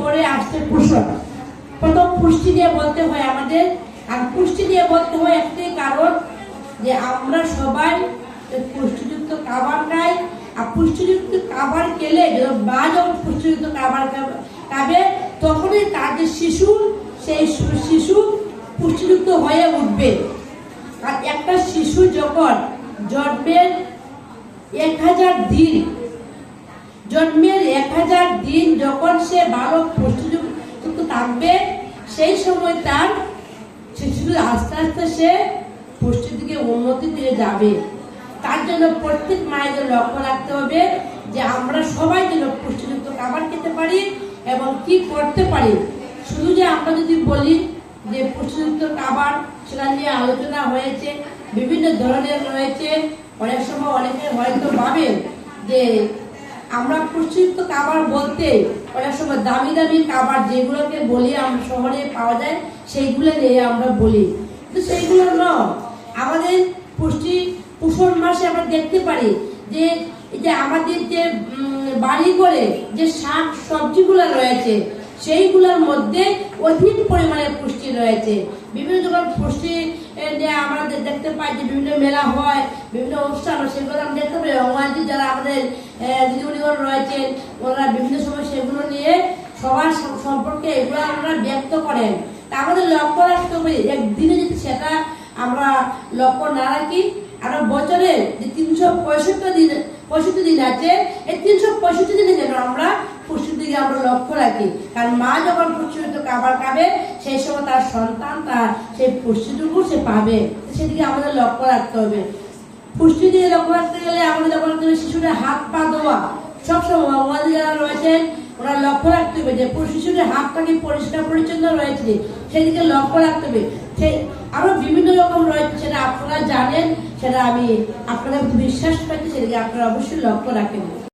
পরে আসছে পোষণ প্রথম পুষ্টি নিয়ে বলতে হয় আমাদের। আর পুষ্টি নিয়ে বলতে হয় একটাই কারণ যে আমরা সবাই পুষ্টিযুক্ত খাবার খাই। আর পুষ্টিযুক্ত খাবার খেলে মা যখন পুষ্টিযুক্ত খাবার খাবে তখনই তাদের শিশু, সেই শিশু পুষ্টিযুক্ত হয়ে উঠবে। আর একটা শিশু যখন জন্মের এক হাজার দিন জন্মের এক হাজার দিন যখন সে ভালো পুষ্টিযুক্ত থাকবে, সেই সময় তার শিশু আস্তে আস্তে সে পুষ্টির দিকে উন্নতির দিকে যাবে। তার জন্য প্রত্যেক মায়েদের লক্ষ্য রাখতে হবে যে আমরা সবাই যেন পুষ্টিযুক্ত খাবার খেতে পারি এবং কি করতে পারি। শুধু যে আমরা যদি বলি যে পুষ্টিযুক্ত খাবার সেটা নিয়ে আলোচনা হয়েছে, বিভিন্ন ধরনের রয়েছে। অনেক সময় অনেকে হয়তো ভাবেন যে আমরা পুষ্টিযুক্ত খাবার বলতে অনেক সময় দামি দামি খাবার যেগুলোকে বলি আমরা শহরে পাওয়া যায়, সেইগুলো নিয়ে আমরা বলি। কিন্তু সেইগুলো নয়। আমাদের পুষ্টি পোষণ মাসে আমরা দেখতে পারি যে যে আমাদের যে বাড়ি করে যে শাক সবজিগুলো রয়েছে, সেইগুলোর মধ্যে অধিক পরিমাণে পুষ্টি রয়েছে। বিভিন্ন যখন পুষ্টি আমরা দেখতে পাই যে বিভিন্ন মেলা হয়, বিভিন্ন অনুষ্ঠান সেগুলো আমরা দেখতে পাই। অঙ্গনাদি যারা আমাদের দিদিমণিগণ রয়েছেন, ওনারা বিভিন্ন সময় সেগুলো নিয়ে সবার সম্পর্কে এগুলো আমরা ব্যক্ত করেন। আমাদের লক্ষ্য রাখতে হবে, একদিনে যদি সেটা আমরা লক্ষ্য না রাখি আর বছরে যে তিনশো পঁয়ষট্টি দিন পঁয়ষট্টি দিন আছে, এই তিনশো পঁয়ষট্টি দিনে যেন আমরা দিকে আমরা লক্ষ্য রাখি। কারণ মা যখন পুষ্টিযুক্ত খাবার খাবে, সেই সময় তার সন্তান, তার সেই পুষ্টিটুকু সে পাবে। সেদিকে আমাদের লক্ষ্য রাখতে হবে। পুষ্টি দিয়ে লক্ষ্য রাখতে গেলে লক্ষ্য রাখতে শিশুদের হাত পা ধোয়া, সবসময় আমাদের যারা রয়েছেন ওরা লক্ষ্য রাখতে হবে যে শিশুদের হাতটা কি পরিষ্কার, পরিচ্ছন্ন রয়েছে। সেদিকে লক্ষ্য রাখতে হবে। সেই আরও বিভিন্ন রকম রয়েছে, সেটা আপনারা জানেন, সেটা আমি আপনাদের বিশ্বাস পাচ্ছি সেদিকে আপনারা অবশ্যই লক্ষ্য রাখেন।